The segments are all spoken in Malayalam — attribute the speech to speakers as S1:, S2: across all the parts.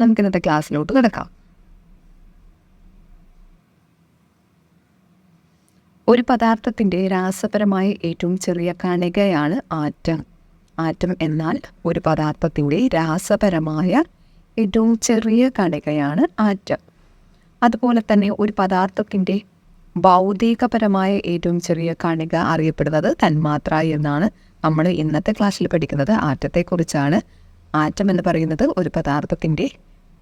S1: നമുക്ക് ഇന്നത്തെ ക്ലാസ്സിലോട്ട് കിടക്കാം. ഒരു പദാർത്ഥത്തിന്റെ രാസപരമായ ഏറ്റവും ചെറിയ കണികയാണ് ആറ്റം. ആറ്റം എന്നാൽ ഒരു പദാർത്ഥത്തിന്റെ രാസപരമായ ഏറ്റവും ചെറിയ കണികയാണ് ആറ്റം. അതുപോലെ തന്നെ ഒരു പദാർത്ഥത്തിന്റെ ഭൗതികപരമായ ഏറ്റവും ചെറിയ കണിക അറിയപ്പെടുന്നത് തന്മാത്ര എന്നാണ്. നമ്മൾ ഇന്നത്തെ ക്ലാസ്സിൽ പഠിക്കുന്നത് ആറ്റത്തെക്കുറിച്ചാണ്. ആറ്റം എന്ന് പറയുന്നത് ഒരു പദാർത്ഥത്തിന്റെ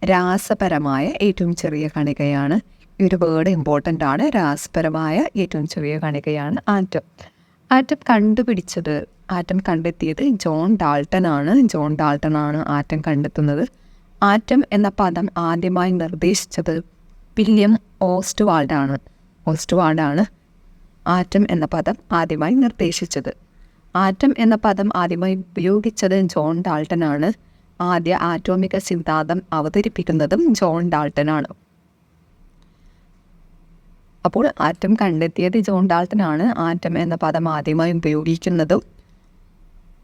S1: രാസപരമായ ഏറ്റവും ചെറിയ കണികയാണ്. ഈ ഒരു വേർഡ് ഇമ്പോർട്ടന്റ് ആണ്. രാസപരമായ ഏറ്റവും ചെറിയ കണികയാണ് ആറ്റം. ആറ്റം കണ്ടുപിടിച്ചത് ആറ്റം കണ്ടെത്തിയത് ജോൺ ഡാൾട്ടൺ ആണ്. ജോൺ ഡാൾട്ടൺ ആണ് ആറ്റം കണ്ടെത്തുന്നത്. ആറ്റം എന്ന പദം ആദ്യമായി നിർദ്ദേശിച്ചത് വില്യം ഓസ്റ്റ്വാൾഡാണ് ഓസ്റ്റ്വാൾഡാണ് ആറ്റം എന്ന പദം ആദ്യമായി നിർദ്ദേശിച്ചത്. ആറ്റം എന്ന പദം ആദ്യമായി ഉപയോഗിച്ചത് ജോൺ ഡാൾട്ടൺ ആണ് ആദ്യ ആറ്റോമിക സിദ്ധാന്തം അവതരിപ്പിക്കുന്നതും ജോൺ ഡാൾട്ടൺ ആണ് അപ്പോൾ ആറ്റം കണ്ടെത്തിയത് ജോൺ ഡാൾട്ടൺ ആണ് ആറ്റം എന്ന പദം ആദ്യമായി ഉപയോഗിക്കുന്നതും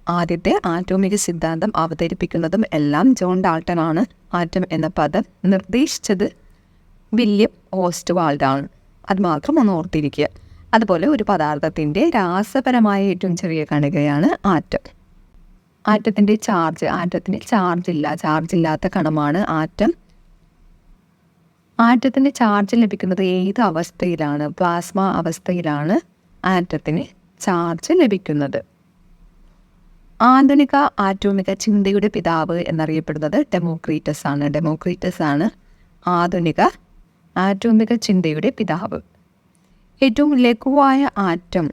S1: ആദ്യത്തെ ആറ്റോമിക സിദ്ധാന്തം അവതരിപ്പിക്കുന്നതും എല്ലാം ജോൺ ഡാൾട്ടൺ ആണ് ആറ്റം എന്ന പദം നിർദ്ദേശിച്ചത് വില്യം ഓസ്റ്റ്വാൾഡാണ്. അത് മാത്രം ഒന്ന് ഓർത്തിരിക്കുക. അതുപോലെ ഒരു പദാർത്ഥത്തിന്റെ രാസപരമായ ഏറ്റവും ചെറിയ കണികയാണ് ആറ്റം. ആറ്റത്തിന്റെ ചാർജ് ആറ്റത്തിന് ചാർജ് ഇല്ല ചാർജ് ഇല്ലാത്ത കണമാണ് ആറ്റം. ആറ്റത്തിന് ചാർജ് ലഭിക്കുന്നത് ഏത് അവസ്ഥയിലാണ്? പ്ലാസ്മ അവസ്ഥയിലാണ് ആറ്റത്തിന് ചാർജ് ലഭിക്കുന്നത്. ആധുനിക ആറ്റോമിക ചിന്തയുടെ പിതാവ് എന്നറിയപ്പെടുന്നത് ഡെമോക്രീറ്റസ് ആണ്. ഡെമോക്രീറ്റസ് ആണ് ആധുനിക ആറ്റോമിക ചിന്തയുടെ പിതാവ്. ഏറ്റവും ലഘുവായ ആറ്റം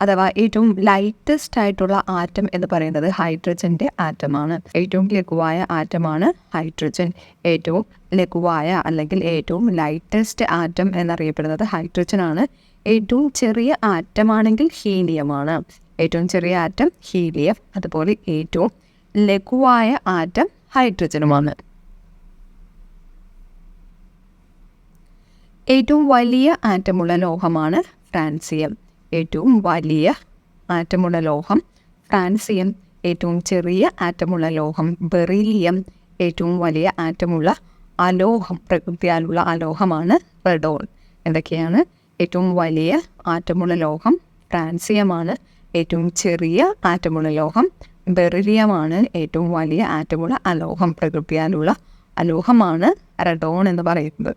S1: അഥവാ ഏറ്റവും ലൈറ്റസ്റ്റ് ആയിട്ടുള്ള ആറ്റം എന്ന് പറയുന്നത് ഹൈഡ്രജന്റെ ആറ്റമാണ്. ഏറ്റവും ലഘുവായ ആറ്റമാണ് ഹൈഡ്രജൻ. ഏറ്റവും ലഘുവായ അല്ലെങ്കിൽ ഏറ്റവും ലൈറ്റസ്റ്റ് ആറ്റം എന്നറിയപ്പെടുന്നത് ഹൈഡ്രജൻ ആണ്. ഏറ്റവും ചെറിയ ആറ്റമാണെങ്കിൽ ഹീലിയമാണ് ഏറ്റവും ചെറിയ ആറ്റം ഹീലിയം അതുപോലെ ഏറ്റവും ലഘുവായ ആറ്റം ഹൈഡ്രജനുമാണ്. ഏറ്റവും വലിയ ആറ്റമുള്ള ലോഹമാണ് ഫ്രാൻസിയം. ഏറ്റവും വലിയ ആറ്റമുള്ള ലോഹം ഫ്രാൻസിയം. ഏറ്റവും ചെറിയ ആറ്റമുള്ള ലോഹം ബെറീലിയം. ഏറ്റവും വലിയ ആറ്റമുള്ള അലോഹം പ്രകൃതിയാലുള്ള അലോഹമാണ് റെഡോൾ എന്തൊക്കെയാണ്? ഏറ്റവും വലിയ ആറ്റമുള്ള ലോഹം ഫ്രാൻസിയമാണ്. ഏറ്റവും ചെറിയ ആറ്റമുള്ള ലോഹം ബെറിലിയമാണ്. ഏറ്റവും വലിയ ആറ്റമുള്ള അലോഹം പ്രകൃതിയാലുള്ള അലോഹമാണ് റെഡോൺ എന്ന് പറയുന്നത്.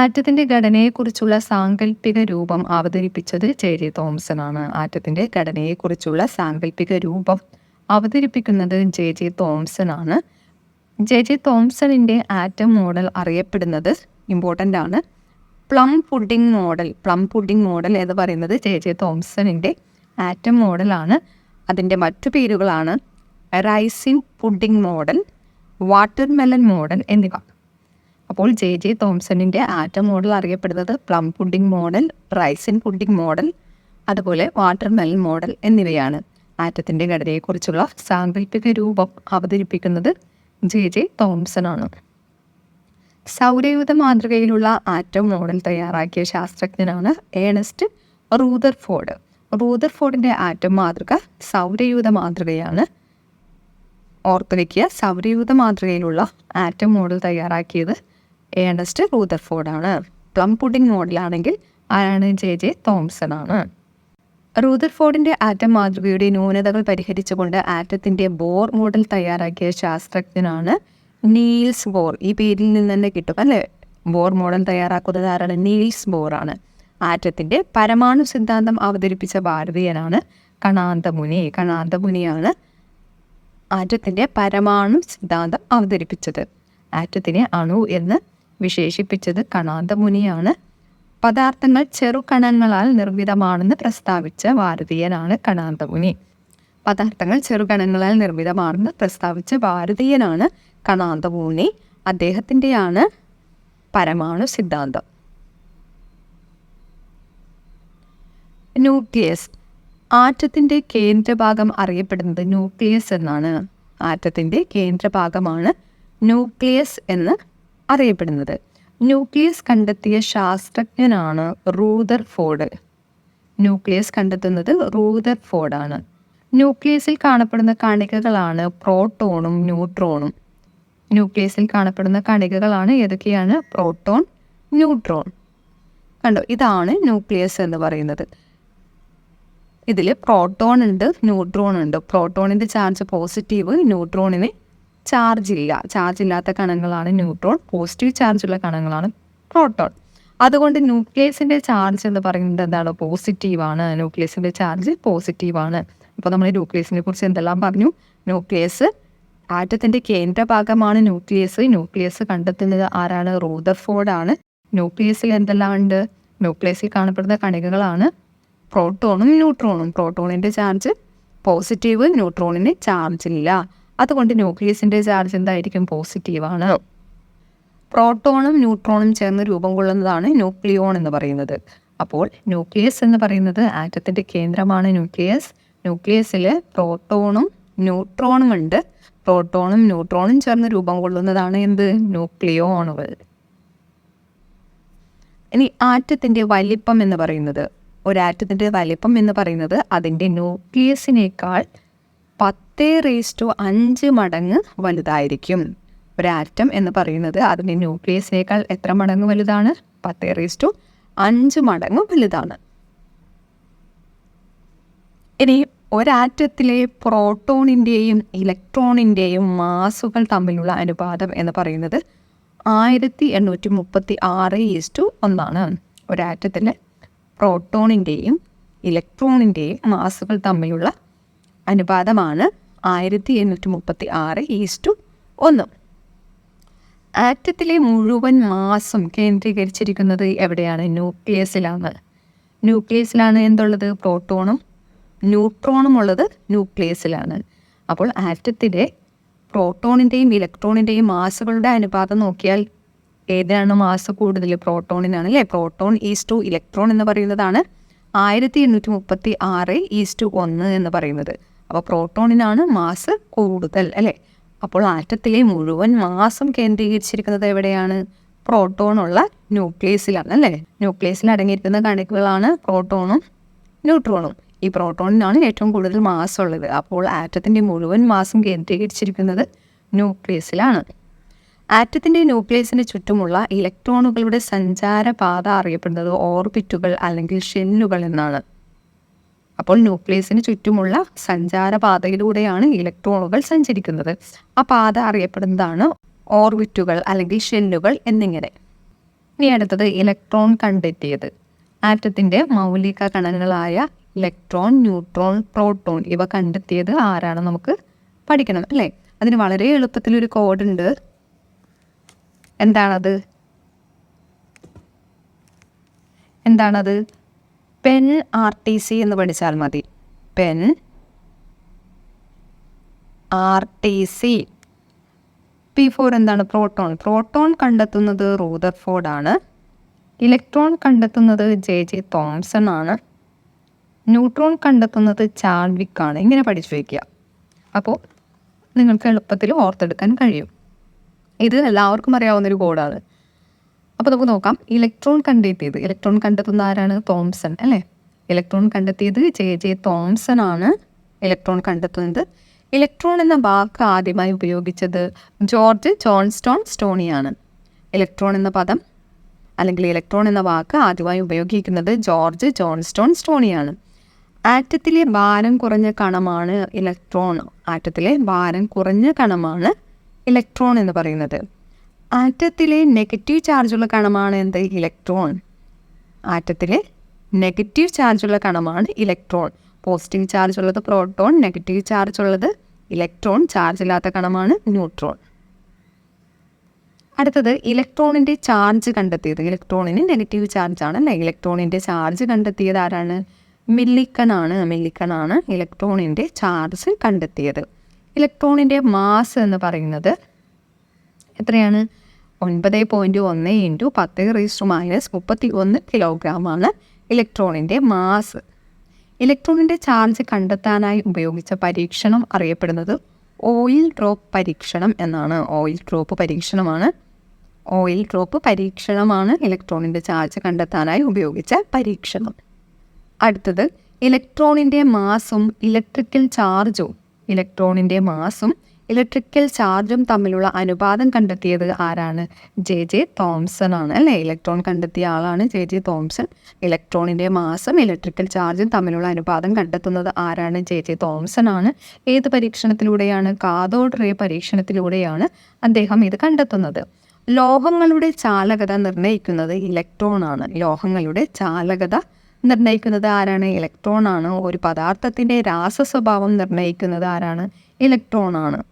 S1: ആറ്റത്തിന്റെ ഘടനയെക്കുറിച്ചുള്ള സാങ്കല്പിക രൂപം അവതരിപ്പിച്ചത് ചേരി തോംസൺ ആണ്. ആറ്റത്തിന്റെ ഘടനയെക്കുറിച്ചുള്ള സാങ്കല്പിക രൂപം അവതരിപ്പിക്കുന്നത് ജെ ജെ തോംസൺ ആണ്. ജെ ജെ തോംസണിന്റെ ആറ്റം മോഡൽ അറിയപ്പെടുന്നത് ഇമ്പോർട്ടന്റ് ആണ്. Plum pudding model plum pudding model എന്ന് പറയുന്നത് ജെ ജെ തോംസണിന്റെ ആറ്റം മോഡലാണ് അതിന്റെ മറ്റു പേരുകളാണ് raisin pudding model watermelon model എന്നിവ. അപ്പോൾ ജെ ജെ തോംസണിന്റെ ആറ്റം മോഡൽ അറിയപ്പെടുന്നത് plum pudding model raisin pudding model അതുപോലെ വാട്ടർമെലൻ മോഡൽ എന്നിവയാണ്. ആറ്റത്തിന്റെ ഘടനയെക്കുറിച്ചുള്ള സാങ്കല്പിക രൂപം അവതരിപ്പിക്കുന്നത് ജെ ജെ തോംസൺ ആണ് സൗരയൂഥ മാതൃകയിലുള്ള ആറ്റം മോഡൽ തയ്യാറാക്കിയ ശാസ്ത്രജ്ഞനാണ് ഏണസ്റ്റ് റൂദർഫോർഡ് റൂദർഫോർഡിന്റെ ആറ്റം മാതൃക സൗരയൂഥ മാതൃകയാണ്. ഓർത്തു വയ്ക്കുക സൗരയൂഥ മാതൃകയിലുള്ള ആറ്റം മോഡൽ തയ്യാറാക്കിയത് ഏണസ്റ്റ് റൂതർഫോർഡാണ് പ്ലം പുഡിംഗ് മോഡലാണെങ്കിൽ ആരാണ് ജെ ജെ തോംസൺ ആണ്. റൂതർഫോർഡിന്റെ ആറ്റം മാതൃകയുടെ ന്യൂനതകൾ പരിഹരിച്ചുകൊണ്ട് ആറ്റത്തിന്റെ ബോർ മോഡൽ തയ്യാറാക്കിയ ശാസ്ത്രജ്ഞനാണ് നീൽസ് ബോർ ഈ പേരിൽ നിന്ന് തന്നെ കിട്ടും അല്ലേ? ബോർ മോഡൽ തയ്യാറാക്കുന്നത് ആരാണ്? നീൽസ് ബോർ ആണ്. ആറ്റത്തിന്റെ പരമാണു സിദ്ധാന്തം അവതരിപ്പിച്ച ഭാരതീയനാണ് കണാന്തമുനി. കണാന്തമുനിയാണ് ആറ്റത്തിന്റെ പരമാണു സിദ്ധാന്തം അവതരിപ്പിച്ചത്. ആറ്റത്തിനെ അണു എന്ന് വിശേഷിപ്പിച്ചത് കണാന്ത മുനിയാണ് പദാർത്ഥങ്ങൾ ചെറുകണങ്ങളാൽ നിർമ്മിതമാണെന്ന് പ്രസ്താവിച്ച ഭാരതീയനാണ് കണാന്തമുനി. പദാർത്ഥങ്ങൾ ചെറുകണങ്ങളാൽ നിർമ്മിതമാണെന്ന് പ്രസ്താവിച്ച ഭാരതീയനാണ് കണാന്തപൂർണി അദ്ദേഹത്തിന്റെയാണ് പരമാണു സിദ്ധാന്തം. ന്യൂക്ലിയസ്. ആറ്റത്തിന്റെ കേന്ദ്രഭാഗം അറിയപ്പെടുന്നത് ന്യൂക്ലിയസ് എന്നാണ്. ആറ്റത്തിന്റെ കേന്ദ്രഭാഗമാണ് ന്യൂക്ലിയസ് എന്ന് അറിയപ്പെടുന്നത്. ന്യൂക്ലിയസ് കണ്ടെത്തിയ ശാസ്ത്രജ്ഞനാണ് റൂദർ ഫോർഡ്. ന്യൂക്ലിയസ് കണ്ടെത്തുന്നത് റൂദർ ഫോർഡാണ്. ന്യൂക്ലിയസിൽ കാണപ്പെടുന്ന കണികകളാണ് പ്രോട്ടോണും ന്യൂട്രോണും. ന്യൂക്ലിയസിൽ കാണപ്പെടുന്ന കണികകളാണ് ഏതൊക്കെയാണ്? Proton neutron. കണ്ടോ? ഇതാണ് ന്യൂക്ലിയസ് എന്ന് പറയുന്നത്. ഇതിൽ പ്രോട്ടോൺ ഉണ്ട് ന്യൂട്രോൺ ഉണ്ട്. പ്രോട്ടോണിന്റെ ചാർജ് പോസിറ്റീവ് ന്യൂട്രോണിന് ചാർജ് ഇല്ല. ചാർജ് ഇല്ലാത്ത കണങ്ങളാണ് ന്യൂട്രോൺ. പോസിറ്റീവ് ചാർജ് ഉള്ള കണങ്ങളാണ് പ്രോട്ടോൺ. അതുകൊണ്ട് ന്യൂക്ലിയസിന്റെ ചാർജ് എന്ന് പറയുന്നത് എന്താണ്? പോസിറ്റീവാണ് ന്യൂക്ലിയസിന്റെ ചാർജ് പോസിറ്റീവാണ് ഇപ്പോൾ നമ്മൾ ന്യൂക്ലിയസിനെ കുറിച്ച് എന്തെല്ലാം പറഞ്ഞു? ന്യൂക്ലിയസ് ആറ്റത്തിന്റെ കേന്ദ്രഭാഗമാണ് ന്യൂക്ലിയസ്. ന്യൂക്ലിയസ് കണ്ടെത്തുന്നത് ആരാണ്? റൂദർഫോർഡ് ആണ്. ന്യൂക്ലിയസിൽ എന്തെല്ലാം ഉണ്ട്? ന്യൂക്ലിയസിൽ കാണപ്പെടുന്ന കണികകളാണ് പ്രോട്ടോണും ന്യൂട്രോണും. പ്രോട്ടോണിന്റെ ചാർജ് പോസിറ്റീവ് ന്യൂട്രോണിന് ചാർജ് ഇല്ല. അതുകൊണ്ട് ന്യൂക്ലിയസിന്റെ ചാർജ് എന്തായിരിക്കും? പോസിറ്റീവാണ് പ്രോട്ടോണും ന്യൂട്രോണും ചേർന്ന് രൂപം കൊള്ളുന്നതാണ് ന്യൂക്ലിയോൺ എന്ന് പറയുന്നത്. അപ്പോൾ ന്യൂക്ലിയസ് എന്ന് പറയുന്നത് ആറ്റത്തിന്റെ കേന്ദ്രമാണ് ന്യൂക്ലിയസ്. ന്യൂക്ലിയസിൽ പ്രോട്ടോണും ന്യൂട്രോണും ഉണ്ട്. പ്രോട്ടോണും ന്യൂട്രോണും ചേർന്ന് രൂപം കൊള്ളുന്നതാണ് എന്ത്? ന്യൂക്ലിയോണുകൾ. ഇനി ആറ്റത്തിന്റെ വലിപ്പം എന്ന് പറയുന്നത്. ഒരാറ്റത്തിന്റെ വലിപ്പം എന്ന് പറയുന്നത് അതിന്റെ ന്യൂക്ലിയസിനേക്കാൾ പത്ത് റേസ് ടു അഞ്ച് മടങ്ങ് വലുതായിരിക്കും. ഒരാറ്റം എന്ന് പറയുന്നത് അതിന്റെ ന്യൂക്ലിയസിനേക്കാൾ എത്ര മടങ്ങ് വലുതാണ്? പത്ത് റേസ് ടു അഞ്ച് മടങ്ങ് വലുതാണ്. ഇനി ഒരാറ്റത്തിലെ പ്രോട്ടോണിന്റെയും ഇലക്ട്രോണിന്റെയും മാസുകൾ തമ്മിലുള്ള അനുപാതം എന്ന് പറയുന്നത് ആയിരത്തി എണ്ണൂറ്റി മുപ്പത്തി ആറ് ഈസ്റ്റു ഒന്നാണ്. ഒരാറ്റത്തിലെ പ്രോട്ടോണിന്റെയും ഇലക്ട്രോണിന്റെയും മാസുകൾ തമ്മിലുള്ള അനുപാതമാണ് ആയിരത്തി എണ്ണൂറ്റി മുപ്പത്തി ആറ് ഈസ്റ്റു ഒന്ന്. ആറ്റത്തിലെ മുഴുവൻ മാസം കേന്ദ്രീകരിച്ചിരിക്കുന്നത് എവിടെയാണ്? ന്യൂക്ലിയസിലാണ്. ന്യൂക്ലിയസിലാണ് എന്തുള്ളത്? പ്രോട്ടോണും. ന്യൂട്രോണും ഉള്ളത് ന്യൂക്ലിയസിലാണ്. അപ്പോൾ ആറ്റത്തിലെ പ്രോട്ടോണിന്റെയും ഇലക്ട്രോണിന്റെയും മാസുകളുടെ അനുപാതം നോക്കിയാൽ ഏതാണ് മാസ് കൂടുതൽ? പ്രോട്ടോണിനാണ് അല്ലേ? പ്രോട്ടോൺ ഈസ് ടു ഇലക്ട്രോൺ എന്ന് പറയുന്നതാണ് ആയിരത്തി എണ്ണൂറ്റി മുപ്പത്തി ആറ് ഈസ് ടു ഒന്ന് എന്ന് പറയുന്നത്. അപ്പോൾ പ്രോട്ടോണിനാണ് മാസ് കൂടുതൽ അല്ലേ? അപ്പോൾ ആറ്റത്തിലെ മുഴുവൻ മാസം കേന്ദ്രീകരിച്ചിരിക്കുന്നത് എവിടെയാണ്? പ്രോട്ടോണുള്ള ന്യൂക്ലിയസിലാണ് അല്ലേ? ന്യൂക്ലിയസിൽ അടങ്ങിയിരിക്കുന്ന കണികകളാണ് പ്രോട്ടോണും ന്യൂട്രോണും. ഈ പ്രോട്ടോണിനാണ് ഏറ്റവും കൂടുതൽ മാസ് ഉള്ളത് അപ്പോൾ ആറ്റത്തിന്റെ മുഴുവൻ മാസം കേന്ദ്രീകരിച്ചിരിക്കുന്നത് ന്യൂക്ലിയസിലാണ്. ആറ്റത്തിന്റെ ന്യൂക്ലിയസിന് ചുറ്റുമുള്ള ഇലക്ട്രോണുകളുടെ സഞ്ചാരപാത അറിയപ്പെടുന്നത് ഓർബിറ്റുകൾ അല്ലെങ്കിൽ ഷെല്ലുകൾ എന്നാണ്. അപ്പോൾ ന്യൂക്ലിയസിന് ചുറ്റുമുള്ള സഞ്ചാരപാതയിലൂടെയാണ് ഇലക്ട്രോണുകൾ സഞ്ചരിക്കുന്നത്. ആ പാത അറിയപ്പെടുന്നതാണ് ഓർബിറ്റുകൾ അല്ലെങ്കിൽ ഷെല്ലുകൾ എന്നിങ്ങനെ. ഇനി അടുത്തത് ഇലക്ട്രോൺ കണ്ടെത്തിയത്. ആറ്റത്തിന്റെ മൗലിക ഘടനകളായ ഇലക്ട്രോൺ ന്യൂട്രോൺ പ്രോട്ടോൺ ഇവ കണ്ടെത്തിയത് ആരാണ് നമുക്ക് പഠിക്കണം അല്ലേ? അതിന് വളരെ എളുപ്പത്തിൽ എളുപ്പത്തിലൊരു കോഡുണ്ട് എന്താണത്? എന്താണത്? പെൻ ആർ ടി സി എന്ന് പഠിച്ചാൽ മതി. Pen R T C P for എന്താണ്? പ്രോട്ടോൺ. പ്രോട്ടോൺ കണ്ടെത്തുന്നത് ആണ്. ഇലക്ട്രോൺ കണ്ടെത്തുന്നത് ജെ ജെ തോംസൺ ആണ്. ന്യൂട്രോൺ കണ്ടെത്തുന്നത് ചാൾവിക് ആണ്. ഇങ്ങനെ പഠിച്ചു വയ്ക്കുക അപ്പോൾ നിങ്ങൾക്ക് എളുപ്പത്തിൽ ഓർത്തെടുക്കാൻ കഴിയും. ഇത് എല്ലാവർക്കും അറിയാവുന്നൊരു കോഡാണ്. അപ്പോൾ നമുക്ക് നോക്കാം. ഇലക്ട്രോൺ കണ്ടെത്തിയത്. ഇലക്ട്രോൺ കണ്ടെത്തുന്ന ആരാണ്? തോംസൺ അല്ലേ? ഇലക്ട്രോൺ കണ്ടെത്തിയത് ജെ ജെ തോംസൺ ആണ്. ഇലക്ട്രോൺ കണ്ടെത്തുന്നത്. ഇലക്ട്രോൺ എന്ന വാക്ക് ആദ്യമായി ഉപയോഗിച്ചത് ജോർജ് ജോൺസ്റ്റോൺ സ്റ്റോണിയാണ് ഇലക്ട്രോൺ എന്ന പദം അല്ലെങ്കിൽ ഇലക്ട്രോൺ എന്ന വാക്ക് ആദ്യമായി ഉപയോഗിക്കുന്നത് ജോർജ് ജോൺസ്റ്റോൺ സ്റ്റോണിയാണ് ആറ്റത്തിലെ ഭാരം കുറഞ്ഞ കണമാണ് ഇലക്ട്രോൺ. ആറ്റത്തിലെ ഭാരം കുറഞ്ഞ കണമാണ് ഇലക്ട്രോൺ എന്ന് പറയുന്നത്. ആറ്റത്തിലെ നെഗറ്റീവ് ചാർജുള്ള കണമാണ് എന്ത്? ഇലക്ട്രോൺ. ആറ്റത്തിലെ നെഗറ്റീവ് ചാർജുള്ള കണമാണ് ഇലക്ട്രോൺ. പോസിറ്റീവ് ചാർജ് ഉള്ളത് പ്രോട്ടോൺ നെഗറ്റീവ് ചാർജ് ഉള്ളത് ഇലക്ട്രോൺ ചാർജ് ഇല്ലാത്ത കണമാണ് ന്യൂട്രോൺ. അടുത്തത് ഇലക്ട്രോണിന്റെ ചാർജ് കണ്ടെത്തിയത്. ഇലക്ട്രോണിന് നെഗറ്റീവ് ചാർജ് ആണ് അല്ലേ? ഇലക്ട്രോണിന്റെ ചാർജ് കണ്ടെത്തിയത് ആരാണ്? മില്ലിക്കണാണ്. മില്ലിക്കണാണ് ഇലക്ട്രോണിന്റെ ചാർജ് കണ്ടെത്തിയത്. ഇലക്ട്രോണിന്റെ മാസ് എന്ന് പറയുന്നത് എത്രയാണ്? ഒൻപത് പോയിന്റ് ഒന്ന് ഇന്റു പത്ത് റീസ്റ്റു മൈനസ് മുപ്പത്തി ഒന്ന് കിലോഗ്രാമാണ് ഇലക്ട്രോണിന്റെ മാസ്. ഇലക്ട്രോണിന്റെ ചാർജ് കണ്ടെത്താനായി ഉപയോഗിച്ച പരീക്ഷണം അറിയപ്പെടുന്നത് ഓയിൽ ഡ്രോപ്പ് പരീക്ഷണം എന്നാണ്. ഓയിൽ ഡ്രോപ്പ് പരീക്ഷണമാണ്. ഓയിൽ ഡ്രോപ്പ് പരീക്ഷണമാണ് ഇലക്ട്രോണിന്റെ ചാർജ് കണ്ടെത്താനായി ഉപയോഗിച്ച പരീക്ഷണം. അടുത്തത് ഇലക്ട്രോണിന്റെ മാസും ഇലക്ട്രിക്കൽ ചാർജും. ഇലക്ട്രോണിന്റെ മാസും ഇലക്ട്രിക്കൽ ചാർജും തമ്മിലുള്ള അനുപാതം കണ്ടെത്തിയത് ആരാണ്? ജെ ജെ തോംസൺ ആണ്. അല്ലേ? ഇലക്ട്രോൺ കണ്ടെത്തിയ ആളാണ് ജെ ജെ തോംസൺ. ഇലക്ട്രോണിന്റെ മാസം ഇലക്ട്രിക്കൽ ചാർജും തമ്മിലുള്ള അനുപാതം കണ്ടെത്തുന്നത് ആരാണ്? ജെ ജെ തോംസൺ ആണ്. ഏത് പരീക്ഷണത്തിലൂടെയാണ്? കാതോഡ് റേ പരീക്ഷണത്തിലൂടെയാണ് അദ്ദേഹം ഇത് കണ്ടെത്തുന്നത്. ലോഹങ്ങളുടെ ചാലകത നിർണയിക്കുന്നത് ഇലക്ട്രോൺ ആണ്. ലോഹങ്ങളുടെ ചാലകത നിർണയിക്കുന്നത് ആരാണ്? ഇലക്ട്രോൺ ആണ്. ഒരു പദാർത്ഥത്തിന്റെ രാസ സ്വഭാവം നിർണയിക്കുന്നത് ആരാണ്? ഇലക്ട്രോൺ ആണ്.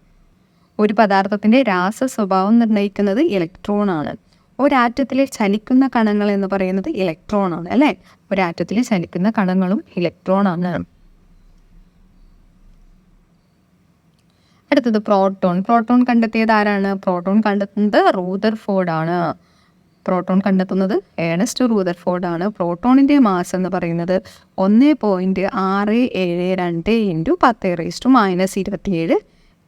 S1: ഒരു പദാർത്ഥത്തിന്റെ രാസ സ്വഭാവം നിർണയിക്കുന്നത് ഇലക്ട്രോൺ ആണ്. ഒരാറ്റത്തിലെ ചലിക്കുന്ന കണങ്ങൾ എന്ന് പറയുന്നത് ഇലക്ട്രോൺ ആണ് അല്ലേ? ഒരാറ്റത്തിലെ ചലിക്കുന്ന കണങ്ങളും ഇലക്ട്രോൺ ആണ്. അടുത്തത് പ്രോട്ടോൺ പ്രോട്ടോൺ കണ്ടെത്തിയത് ആരാണ്? പ്രോട്ടോൺ കണ്ടെത്തുന്നത് റൂദർഫോർഡ് ആണ്. പ്രോട്ടോൺ കണ്ടെത്തുന്നത് ഏണസ്റ്റ് റൂദർഫോർഡ് ആണ്. പ്രോട്ടോണിന്റെ മാസ് എന്ന് പറയുന്നത് ഒന്ന് പോയിന്റ് ആറ് ഏഴ് രണ്ട് ഇന്റു പത്ത് റേസ് ടു മൈനസ് ഇരുപത്തിയേഴ്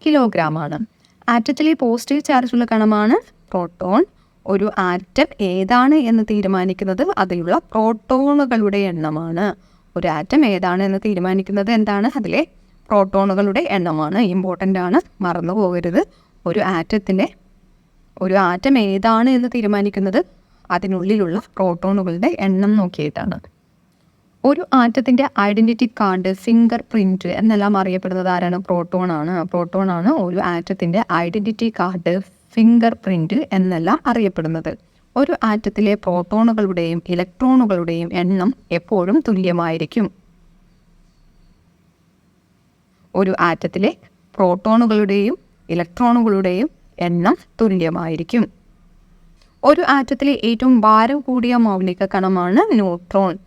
S1: കിലോഗ്രാം ആണ്. ആറ്റത്തിലെ പോസിറ്റീവ് ചാർജുള്ള കണമാണ് പ്രോട്ടോൺ ഒരു ആറ്റം ഏതാണ് എന്ന് തീരുമാനിക്കുന്നത് അതിലുള്ള പ്രോട്ടോണുകളുടെ എണ്ണമാണ്. ഒരു ആറ്റം ഏതാണ് എന്ന് തീരുമാനിക്കുന്നത് എന്താണ്? അതിലെ പ്രോട്ടോണുകളുടെ എണ്ണമാണ്. ഇമ്പോർട്ടന്റ് ആണ്. മറന്നു പോകരുത്. ഒരു ആറ്റത്തിന്റെ ഒരു ആറ്റം ഏതാണ് എന്ന് തീരുമാനിക്കുന്നത് അതിനുള്ളിലുള്ള പ്രോട്ടോണുകളുടെ എണ്ണം നോക്കിയിട്ടാണ്. ഒരു ആറ്റത്തിന്റെ ഐഡന്റിറ്റി കാർഡ് ഫിംഗർ പ്രിന്റ് എന്നെല്ലാം അറിയപ്പെടുന്നത് ആരാണ്? പ്രോട്ടോൺ ആണ്. പ്രോട്ടോൺ ആണ് ഒരു ആറ്റത്തിന്റെ ഐഡന്റിറ്റി കാർഡ് ഫിംഗർ പ്രിന്റ് എന്നെല്ലാം അറിയപ്പെടുന്നത്. ഒരു ആറ്റത്തിലെ പ്രോട്ടോണുകളുടെയും ഇലക്ട്രോണുകളുടെയും എണ്ണം എപ്പോഴും തുല്യമായിരിക്കും. ഒരു ആറ്റത്തിലെ പ്രോട്ടോണുകളുടെയും ഇലക്ട്രോണുകളുടെയും എണ്ണം തുല്യമായിരിക്കും. ഒരു ആറ്റത്തിലെ ഏറ്റവും ഭാരം കൂടിയ മൗലിക കണമാണ് ന്യൂട്രോൺ.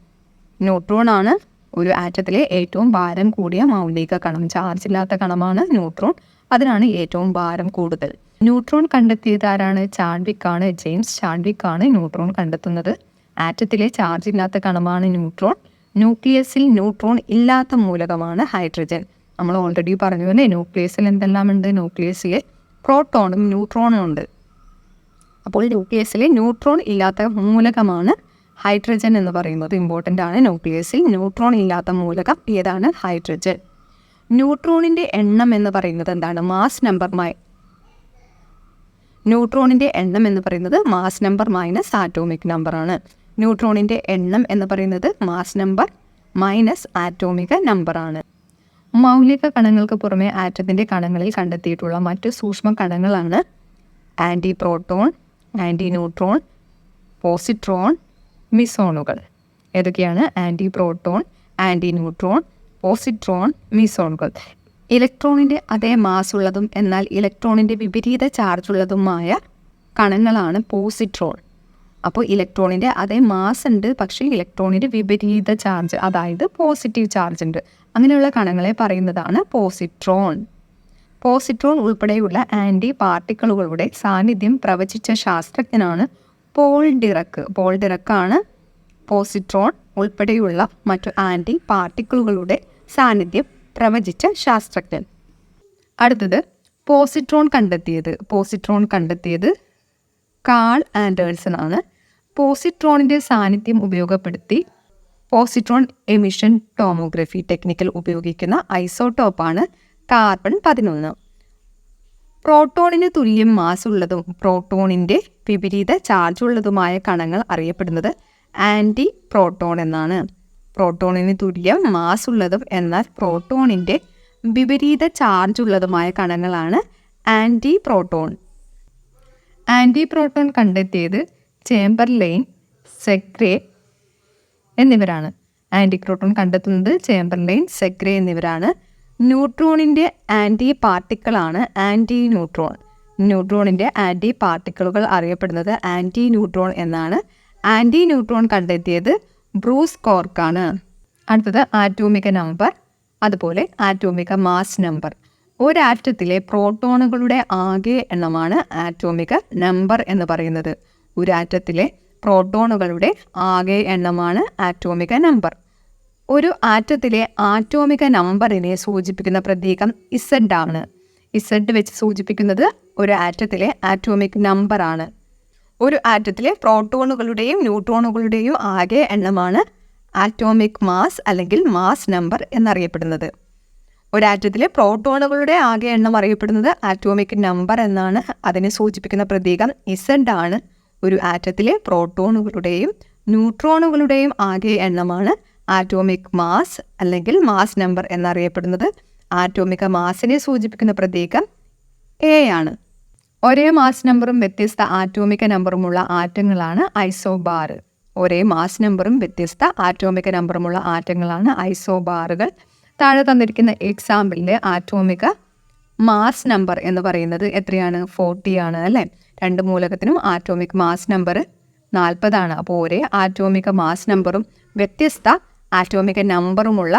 S1: ന്യൂട്രോൺ ആണ് ഒരു ആറ്റത്തിലെ ഏറ്റവും ഭാരം കൂടിയ മൗലിക കണം. ചാർജ് ഇല്ലാത്ത കണമാണ് ന്യൂട്രോൺ. അതിനാണ് ഏറ്റവും ഭാരം കൂടുതൽ. ന്യൂട്രോൺ കണ്ടെത്തിയത് ആരാണ്? ചാൺവിക് ആണ് ജെയിംസ് ചാൺവിക് ആണ് ന്യൂട്രോൺ കണ്ടെത്തുന്നത്. ആറ്റത്തിലെ ചാർജ് ഇല്ലാത്ത കണമാണ് ന്യൂട്രോൺ. ന്യൂക്ലിയസിൽ ന്യൂട്രോൺ ഇല്ലാത്ത മൂലകമാണ് ഹൈഡ്രജൻ. നമ്മൾ ഓൾറെഡി പറഞ്ഞു തന്നെ ന്യൂക്ലിയസിൽ എന്തെല്ലാം ഉണ്ട്? ന്യൂക്ലിയസിൽ പ്രോട്ടോണും ന്യൂട്രോണും ഉണ്ട്. അപ്പോൾ ന്യൂക്ലിയസിലെ ന്യൂട്രോൺ ഇല്ലാത്ത മൂലകമാണ് ഹൈഡ്രജൻ എന്ന് പറയുന്നത് ഇമ്പോർട്ടന്റ് ആണ്. ന്യൂക്ലിയസിൽ ന്യൂട്രോൺ ഇല്ലാത്ത മൂലകം ഏതാണ്? ഹൈഡ്രജൻ ന്യൂട്രോണിന്റെ എണ്ണം എന്ന് പറയുന്നത് എന്താണ്? മാസ് നമ്പർ മൈ ന്യൂട്രോണിന്റെ എണ്ണം എന്ന് പറയുന്നത് mass number minus atomic number ആണ്. ന്യൂട്രോണിന്റെ എണ്ണം എന്ന് പറയുന്നത് mass number minus atomic number ആണ്. മൗലിക കണങ്ങൾക്ക് പുറമെ ആറ്റത്തിന്റെ കണങ്ങളിൽ കണ്ടെത്തിയിട്ടുള്ള മറ്റ് സൂക്ഷ്മ കണങ്ങളാണ്. Anti proton anti neutron positron മിസോണുകൾ. ഏതൊക്കെയാണ്? Anti proton anti neutron positron മിസോണുകൾ. ഇലക്ട്രോണിന്റെ അതേ മാസ് ഉള്ളതും എന്നാൽ ഇലക്ട്രോണിന്റെ വിപരീത ചാർജ് ഉള്ളതുമായ കണങ്ങളാണ് പോസിട്രോൺ. അപ്പോൾ ഇലക്ട്രോണിന്റെ അതേ മാസ് ഉണ്ട് പക്ഷേ ഇലക്ട്രോണിന്റെ വിപരീത ചാർജ് അതായത് പോസിറ്റീവ് ചാർജ് ഉണ്ട്. അങ്ങനെയുള്ള കണങ്ങളെ പറയുന്നതാണ് പോസിട്രോൺ. പോസിട്രോൺ ഉൾപ്പെടെയുള്ള ആന്റി പാർട്ടിക്കിളുകളുടെ സാന്നിധ്യം പ്രവചിച്ച ശാസ്ത്രജ്ഞനാണ് പോൾ ഡിറക്ക്. പോൾ ഡിറക്കാണ് പോസിട്രോൺ ഉൾപ്പെടെയുള്ള മറ്റു ആന്റി പാർട്ടിക്കിളുകളുടെ സാന്നിധ്യം പ്രവചിച്ച ശാസ്ത്രജ്ഞൻ. അടുത്തത് പോസിട്രോൺ കണ്ടെത്തിയത്. പോസിട്രോൺ കണ്ടെത്തിയത് കാൾ ആൻഡേഴ്സൺ ആണ്. പോസിട്രോണിന്റെ സാന്നിധ്യം ഉപയോഗപ്പെടുത്തി പോസിട്രോൺ എമിഷൻ ടോമോഗ്രഫി ടെക്നിക്കൽ ഉപയോഗിക്കുന്ന ഐസോട്ടോപ്പാണ് കാർബൺ പതിനൊന്ന്. പ്രോട്ടോണിന് തുല്യം മാസ് ഉള്ളതും പ്രോട്ടോണിന്റെ വിപരീത ചാർജ് ഉള്ളതുമായ കണങ്ങൾ അറിയപ്പെടുന്നത് ആന്റി പ്രോട്ടോൺ എന്നാണ്. പ്രോട്ടോണിന് തുല്യം മാസ് ഉള്ളതും എന്നാൽ പ്രോട്ടോണിന്റെ വിപരീത ചാർജ് ഉള്ളതുമായ കണങ്ങളാണ് ആന്റി പ്രോട്ടോൺ ആന്റി പ്രോട്ടോൺ കണ്ടെത്തിയത് ചേംബർലെയിൻ സെക്രേ എന്നിവരാണ്. ആന്റി പ്രോട്ടോൺ കണ്ടെത്തുന്നത് ചേംബർലെയിൻ സെക്രേ എന്നിവരാണ്. ന്യൂട്രോണിന്റെ ആന്റി പാർട്ടിക്കിളാണ് ആന്റി ന്യൂട്രോൺ ന്യൂട്രോണിന്റെ ആന്റി പാർട്ടിക്കിളുകൾ അറിയപ്പെടുന്നത് ആന്റി ന്യൂട്രോൺ എന്നാണ്. ആന്റി ന്യൂട്രോൺ കണ്ടെത്തിയത് ബ്രൂസ് കോർക്കാണ്. അടുത്തത് ആറ്റോമിക നമ്പർ അതുപോലെ ആറ്റോമിക മാസ് നമ്പർ. ഒരാറ്റത്തിലെ പ്രോട്ടോണുകളുടെ ആകെ എണ്ണമാണ് ആറ്റോമിക നമ്പർ എന്ന് പറയുന്നത്. ഒരാറ്റത്തിലെ പ്രോട്ടോണുകളുടെ ആകെ എണ്ണമാണ് ആറ്റോമിക നമ്പർ. ഒരു ആറ്റത്തിലെ ആറ്റോമിക നമ്പറിനെ സൂചിപ്പിക്കുന്ന പ്രതീകം ഇസഡ് ആണ്. ഇസഡ് വെച്ച് സൂചിപ്പിക്കുന്നത് ഒരു ആറ്റത്തിലെ ആറ്റോമിക് നമ്പറാണ് ഒരു ആറ്റത്തിലെ പ്രോട്ടോണുകളുടെയും ന്യൂട്രോണുകളുടെയും ആകെ എണ്ണമാണ് ആറ്റോമിക് മാസ് അല്ലെങ്കിൽ മാസ് നമ്പർ എന്നറിയപ്പെടുന്നത്. ഒരു ആറ്റത്തിലെ പ്രോട്ടോണുകളുടെ ആകെ എണ്ണം അറിയപ്പെടുന്നത് ആറ്റോമിക് നമ്പർ എന്നാണ്. അതിനെ സൂചിപ്പിക്കുന്ന പ്രതീകം ഇസഡ് ആണ്. ഒരു ആറ്റത്തിലെ പ്രോട്ടോണുകളുടെയും ന്യൂട്രോണുകളുടെയും ആകെ എണ്ണമാണ് ആറ്റോമിക് മാസ് അല്ലെങ്കിൽ മാസ് നമ്പർ എന്നറിയപ്പെടുന്നത്. ആറ്റോമിക മാസിനെ സൂചിപ്പിക്കുന്ന പ്രതീകം എ ആണ്. ഒരേ മാസ് നമ്പറും വ്യത്യസ്ത ആറ്റോമിക നമ്പറുമുള്ള ആറ്റങ്ങളാണ് ഐസോബാർ ഒരേ മാസ് നമ്പറും വ്യത്യസ്ത ആറ്റോമിക നമ്പറുമുള്ള ആറ്റങ്ങളാണ് ഐസോബാറുകൾ താഴെ തന്നിരിക്കുന്ന എക്സാമ്പിളിലെ ആറ്റോമിക മാസ് നമ്പർ എന്ന് പറയുന്നത് എത്രയാണ്? ഫോർട്ടി ആണ് അല്ലേ? രണ്ട് മൂലകത്തിനും ആറ്റോമിക് മാസ് നമ്പർ നാൽപ്പതാണ് അപ്പോൾ ഒരേ ആറ്റോമിക മാസ് നമ്പറും വ്യത്യസ്ത ആറ്റോമിക നമ്പറുമുള്ള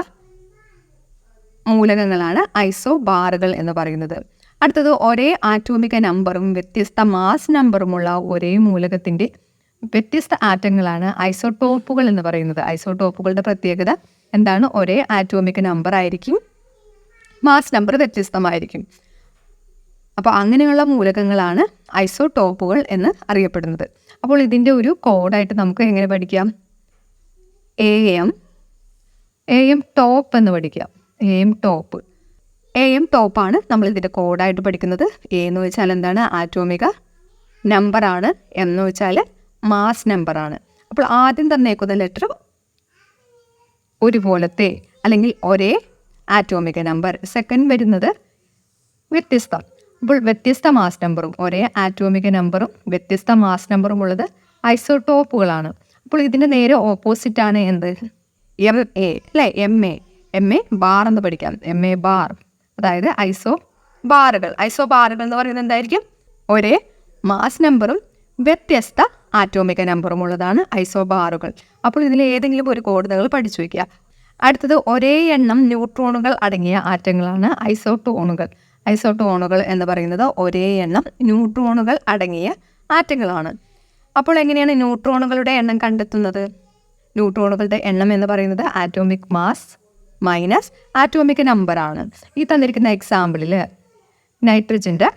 S1: മൂലകങ്ങളാണ് ഐസോ ബാറുകൾ എന്ന് പറയുന്നത്. അടുത്തത് ഒരേ ആറ്റോമിക നമ്പറും വ്യത്യസ്ത മാസ് നമ്പറുമുള്ള ഒരേ മൂലകത്തിന്റെ വ്യത്യസ്ത ആറ്റങ്ങളാണ് ഐസോടോപ്പുകൾ എന്ന് പറയുന്നത്. ഐസോടോപ്പുകളുടെ പ്രത്യേകത എന്താണ്? ഒരേ ആറ്റോമിക നമ്പർ ആയിരിക്കും മാസ് നമ്പർ വ്യത്യസ്തമായിരിക്കും. അപ്പോൾ അങ്ങനെയുള്ള മൂലകങ്ങളാണ് ഐസോടോപ്പുകൾ എന്ന് അറിയപ്പെടുന്നത്. അപ്പോൾ ഇതിന്റെ ഒരു കോഡായിട്ട് നമുക്ക് എങ്ങനെ പഠിക്കാം? A M A M top എന്ന് പഠിക്കാം. A M top. A M ടോപ്പാണ് നമ്മൾ ഇതിന്റെ കോഡായിട്ട് പഠിക്കുന്നത്. എ എന്ന് വെച്ചാൽ എന്താണ്? ആറ്റോമിക നമ്പറാണ്. എന്ന് വെച്ചാൽ മാസ് നമ്പറാണ്. അപ്പോൾ ആദ്യം തന്നേക്കുന്ന ലെറ്റർ ഒരുപോലത്തെ അല്ലെങ്കിൽ ഒരേ ആറ്റോമിക നമ്പർ. സെക്കൻഡ് വരുന്നത് വ്യത്യസ്തം. അപ്പോൾ വ്യത്യസ്ത മാസ് നമ്പറും ഒരേ ആറ്റോമിക നമ്പറും വ്യത്യസ്ത മാസ് നമ്പറും ഉള്ളത് ഐസോടോപ്പുകളാണ്. അപ്പോൾ ഇതിന്റെ നേരെ ഓപ്പോസിറ്റാണ് എന്ത്? എം എ അല്ലേ? M A M A bar എന്ന് പഠിക്കാം. എം എ ബാർ അതായത് ഐസോ ബാറുകൾ. ഐസോ ബാറുകൾ എന്ന് പറയുന്നത് എന്തായിരിക്കും? ഒരേ മാസ് നമ്പറും വ്യത്യസ്ത ആറ്റോമിക നമ്പറും ഉള്ളതാണ് ഐസോ ബാറുകൾ. അപ്പോൾ ഇതിൽ ഏതെങ്കിലും ഒരു കോഡുകൾ പഠിച്ചു വയ്ക്കുക. അടുത്തത് ഒരേ എണ്ണം ന്യൂട്രോണുകൾ അടങ്ങിയ ആറ്റങ്ങളാണ് ഐസോട്ടോണുകൾ ഐസോട്ടോണുകൾ എന്ന് പറയുന്നത് ഒരേ എണ്ണം ന്യൂട്രോണുകൾ അടങ്ങിയ ആറ്റങ്ങളാണ്. അപ്പോൾ എങ്ങനെയാണ് ന്യൂട്രോണുകളുടെ എണ്ണം കണ്ടെത്തുന്നത്? ന്യൂട്രോണുകളുടെ എണ്ണം എന്ന് പറയുന്നത് ആറ്റോമിക് മാസ് മൈനസ് ആറ്റോമിക് നമ്പറാണ് ഈ തന്നിരിക്കുന്ന എക്സാമ്പിളിൽ നൈട്രജന്റെ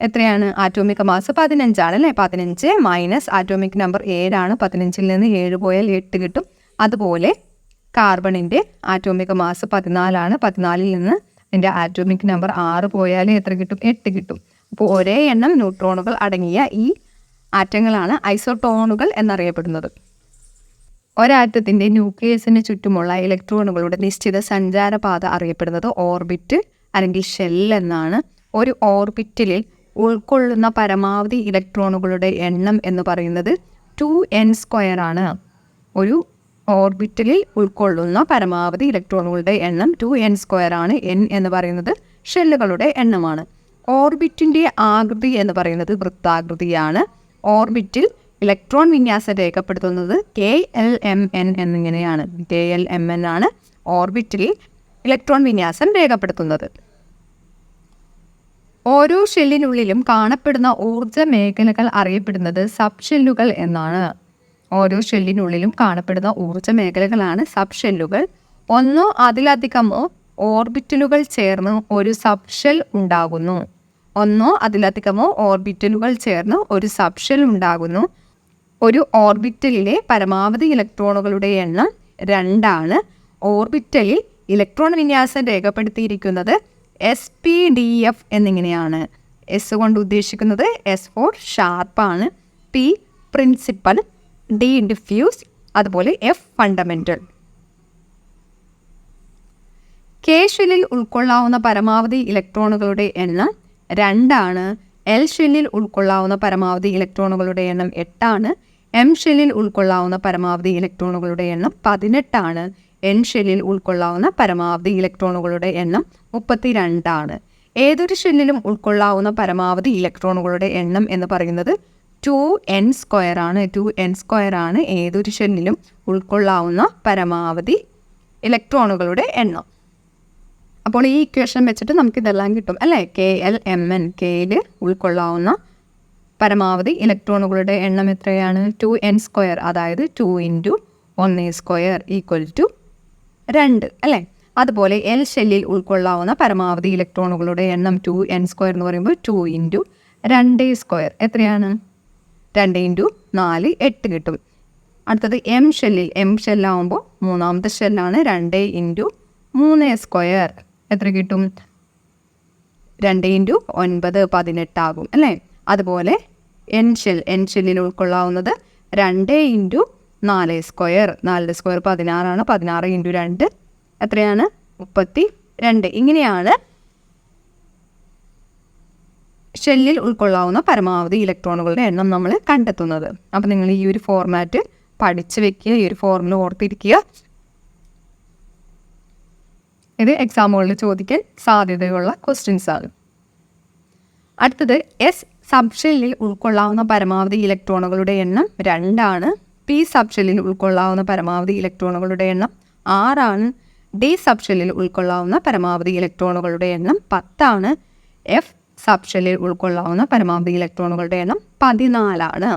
S1: എത്രയാണ്? ആറ്റോമിക് മാസ് പതിനഞ്ചാണ് അല്ലേ? പതിനഞ്ച് മൈനസ് ആറ്റോമിക് നമ്പർ ഏഴാണ്. പതിനഞ്ചിൽ നിന്ന് ഏഴ് പോയാൽ എട്ട് കിട്ടും. അതുപോലെ കാർബണിന്റെ ആറ്റോമിക് മാസ് പതിനാലാണ്. പതിനാലിൽ നിന്ന് എന്റെ ആറ്റോമിക് നമ്പർ ആറ് പോയാൽ എത്ര കിട്ടും? എട്ട് കിട്ടും. അപ്പോൾ ഒരേ എണ്ണം ന്യൂട്രോണുകൾ അടങ്ങിയ ഈ ആറ്റങ്ങളാണ് ഐസോട്ടോണുകൾ എന്നറിയപ്പെടുന്നത്. ഒരാറ്റത്തിന്റെ ന്യൂക്ലിയസിന് ചുറ്റുമുള്ള ഇലക്ട്രോണുകളുടെ നിശ്ചിത സഞ്ചാരപാത അറിയപ്പെടുന്നത് ഓർബിറ്റ് അല്ലെങ്കിൽ ഷെൽ എന്നാണ്. ഒരു ഓർബിറ്റിലിൽ ഉൾക്കൊള്ളുന്ന പരമാവധി ഇലക്ട്രോണുകളുടെ എണ്ണം എന്ന് പറയുന്നത് ടു എൻ സ്ക്വയർ ആണ്. ഒരു ഓർബിറ്റലിൽ ഉൾക്കൊള്ളുന്ന പരമാവധി ഇലക്ട്രോണുകളുടെ എണ്ണം ടു എൻ സ്ക്വയർ ആണ്. എൻ എന്ന് പറയുന്നത് ഷെല്ലുകളുടെ എണ്ണമാണ്. ഓർബിറ്റിന്റെ ആകൃതി എന്ന് പറയുന്നത് വൃത്താകൃതിയാണ്. ഓർബിറ്റിൽ ഇലക്ട്രോൺ വിന്യാസം രേഖപ്പെടുത്തുന്നത് കെ എൽ എം എൻ എന്നിങ്ങനെയാണ്. കെ എൽ എം എൻ ആണ് ഓർബിറ്റിൽ ഇലക്ട്രോൺ വിന്യാസം രേഖപ്പെടുത്തുന്നത്. ഓരോ ഷെല്ലിനുള്ളിലും കാണപ്പെടുന്ന ഊർജ മേഖലകൾ അറിയപ്പെടുന്നത് സബ് ഷെല്ലുകൾ എന്നാണ്. ഓരോ ഷെല്ലിനുള്ളിലും കാണപ്പെടുന്ന ഊർജ മേഖലകളാണ് സബ് ഷെല്ലുകൾ ഒന്നോ അതിലധികമോ ഓർബിറ്റലുകൾ ചേർന്ന് ഒരു സബ് ഷെൽ ഉണ്ടാകുന്നു. ഒന്നോ അതിലധികമോ ഓർബിറ്റലുകൾ ചേർന്ന് ഒരു സബ് ഷെൽ ഉണ്ടാകുന്നു. ഒരു ഓർബിറ്റലിലെ പരമാവധി ഇലക്ട്രോണുകളുടെ എണ്ണം രണ്ടാണ്. ഓർബിറ്റലിൽ ഇലക്ട്രോൺ വിന്യാസം രേഖപ്പെടുത്തിയിരിക്കുന്നത് എസ് പി ഡി എഫ് എന്നിങ്ങനെയാണ്. എസ് കൊണ്ട് ഉദ്ദേശിക്കുന്നത് എസ് ഫോർ ഷാർപ്പാണ് പി പ്രിൻസിപ്പൽ ഡി ഡിഫ്യൂസ് അതുപോലെ എഫ് ഫണ്ടമെന്റൽ കെ ഷെല്ലിൽ ഉൾക്കൊള്ളാവുന്ന പരമാവധി ഇലക്ട്രോണുകളുടെ എണ്ണം രണ്ടാണ്. എൽ ഷെല്ലിൽ ഉൾക്കൊള്ളാവുന്ന പരമാവധി ഇലക്ട്രോണുകളുടെ എണ്ണം എട്ടാണ്. എം ഷെല്ലിൽ ഉൾക്കൊള്ളാവുന്ന പരമാവധി ഇലക്ട്രോണുകളുടെ എണ്ണം പതിനെട്ടാണ്. എൻ ഷെല്ലിൽ ഉൾക്കൊള്ളാവുന്ന പരമാവധി ഇലക്ട്രോണുകളുടെ എണ്ണം മുപ്പത്തിരണ്ടാണ്. ഏതൊരു ഷെല്ലിലും ഉൾക്കൊള്ളാവുന്ന പരമാവധി ഇലക്ട്രോണുകളുടെ എണ്ണം എന്ന് പറയുന്നത് ടു എൻ സ്ക്വയർ ആണ്. ടു എൻ സ്ക്വയർ ആണ് ഏതൊരു ഷെല്ലിലും ഉൾക്കൊള്ളാവുന്ന പരമാവധി ഇലക്ട്രോണുകളുടെ എണ്ണം. അപ്പോൾ ഈ ഇക്വേഷൻ വെച്ചിട്ട് നമുക്കിതെല്ലാം കിട്ടും. അല്ലേ? കെ എൽ എം എൻ കെയിൽ ഉൾക്കൊള്ളാവുന്ന പരമാവധി ഇലക്ട്രോണുകളുടെ എണ്ണം എത്രയാണ്? ടു എൻ സ്ക്വയർ അതായത് ടു ഇന്റു ഒന്ന് സ്ക്വയർ ഈക്വൽ ടു രണ്ട് അല്ലേ? അതുപോലെ എൽ ഷെല്ലിൽ ഉൾക്കൊള്ളാവുന്ന പരമാവധി ഇലക്ട്രോണുകളുടെ എണ്ണം ടു എൻ സ്ക്വയർ എന്ന് പറയുമ്പോൾ ടു ഇന്റു രണ്ട് സ്ക്വയർ എത്രയാണ്? രണ്ട് ഇന്റു നാല് എട്ട് കിട്ടും. അടുത്തത് എം ഷെല്ലിൽ എം ഷെല്ലാവുമ്പോൾ മൂന്നാമത്തെ ഷെല്ലാണ് രണ്ട് ഇന്റു മൂന്ന് സ്ക്വയർ എത്ര കിട്ടും? രണ്ട് ഇന്റു ഒൻപത് പതിനെട്ടാകും അല്ലേ? അതുപോലെ എൻ ഷെൽ എൻ ഷെല്ലിന് ഉൾക്കൊള്ളാവുന്നത് രണ്ട് ഇന്റു നാല് സ്ക്വയർ നാല് സ്ക്വയർ പതിനാറാണ്. പതിനാറ് ഇന്റു രണ്ട്. എത്രയാണ്? മുപ്പത്തി രണ്ട് ഇങ്ങനെയാണ് ഷെല്ലിൽ ഉൾക്കൊള്ളാവുന്ന പരമാവധി ഇലക്ട്രോണുകളുടെ എണ്ണം നമ്മൾ കണ്ടെത്തുന്നത്. അപ്പോൾ നിങ്ങൾ ഈ ഒരു ഫോർമാറ്റ് പഠിച്ചു വെക്കുക. ഈ ഒരു ഫോർമുല ഓർത്തിരിക്കുക. ഇത് എക്സാമുകളിൽ ചോദിക്കാൻ സാധ്യതയുള്ള ക്വസ്റ്റ്യൻസ് ആണ്. അടുത്തത് എസ് സബ്ഷെല്ലിൽ ഉൾക്കൊള്ളാവുന്ന പരമാവധി ഇലക്ട്രോണുകളുടെ എണ്ണം രണ്ടാണ്. പി സബ്ഷെല്ലിൽ ഉൾക്കൊള്ളാവുന്ന പരമാവധി ഇലക്ട്രോണുകളുടെ എണ്ണം ആറാണ്. ഡി സബ്ഷെല്ലിൽ ഉൾക്കൊള്ളാവുന്ന പരമാവധി ഇലക്ട്രോണുകളുടെ എണ്ണം പത്താണ്. എഫ് സബ്ഷെല്ലിൽ ഉൾക്കൊള്ളാവുന്ന പരമാവധി ഇലക്ട്രോണുകളുടെ എണ്ണം പതിനാലാണ്.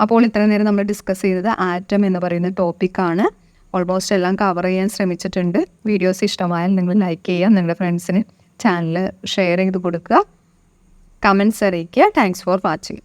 S1: അപ്പോൾ ഇത്ര നേരം നമ്മൾ ഡിസ്കസ് ചെയ്തത് ആറ്റം എന്ന് പറയുന്ന ടോപ്പിക്കാണ് ഓൾമോസ്റ്റ് എല്ലാം കവർ ചെയ്യാൻ ശ്രമിച്ചിട്ടുണ്ട്. വീഡിയോസ് ഇഷ്ടമായാൽ നിങ്ങൾ ലൈക്ക് ചെയ്യുക. നിങ്ങളുടെ ഫ്രണ്ട്സിന് ചാനൽ ഷെയർ ചെയ്ത് കൊടുക്കുക. കമൻസ് അറിയിക്കുക. Thanks for watching